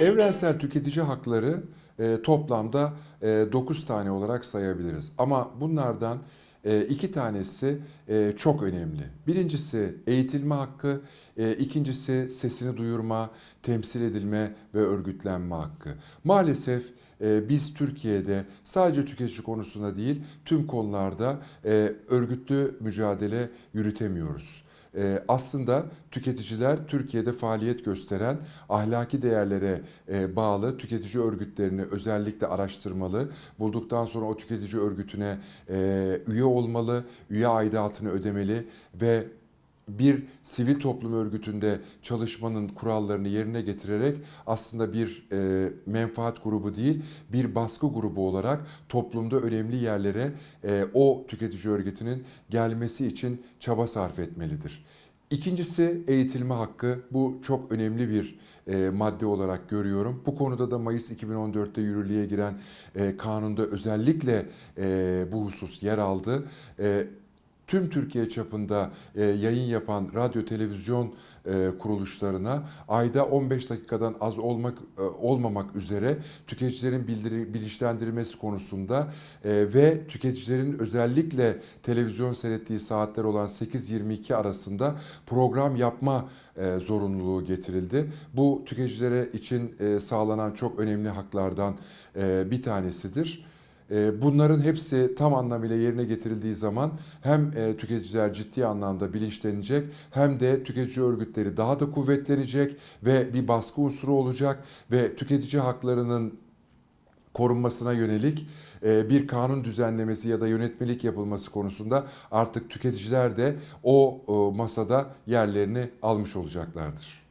Evrensel tüketici hakları e, toplamda 9 tane olarak sayabiliriz. Ama bunlardan e, iki tanesi e, çok önemli. Birincisi eğitilme hakkı, e, ikincisi sesini duyurma, temsil edilme ve örgütlenme hakkı. Maalesef e, biz Türkiye'de sadece tüketici konusunda değil tüm konularda e, örgütlü mücadele yürütemiyoruz. Ee, aslında tüketiciler Türkiye'de faaliyet gösteren ahlaki değerlere e, bağlı tüketici örgütlerini özellikle araştırmalı. Bulduktan sonra o tüketici örgütüne e, üye olmalı, üye aidatını ödemeli ve bir sivil toplum örgütünde çalışmanın kurallarını yerine getirerek aslında bir e, menfaat grubu değil bir baskı grubu olarak toplumda önemli yerlere e, o tüketici örgütünün gelmesi için çaba sarf etmelidir. İkincisi eğitilme hakkı. Bu çok önemli bir e, madde olarak görüyorum. Bu konuda da Mayıs 2014'te yürürlüğe giren e, kanunda özellikle e, bu husus yer aldı. E, tüm Türkiye çapında e, yayın yapan radyo televizyon e, kuruluşlarına ayda 15 dakikadan az olmak e, olmamak üzere tüketicilerin bildiri, bilinçlendirilmesi konusunda e, ve tüketicilerin özellikle televizyon seyrettiği saatler olan 8-22 arasında program yapma e, zorunluluğu getirildi. Bu tüketicilere için e, sağlanan çok önemli haklardan e, bir tanesidir. E, Bunların hepsi tam anlamıyla yerine getirildiği zaman hem e, tüketiciler ciddi anlamda bilinçlenecek hem de tüketici örgütleri daha da kuvvetlenecek ve bir baskı unsuru olacak ve tüketici haklarının korunmasına yönelik e, bir kanun düzenlemesi ya da yönetmelik yapılması konusunda artık tüketiciler de o masada yerlerini almış olacaklardır.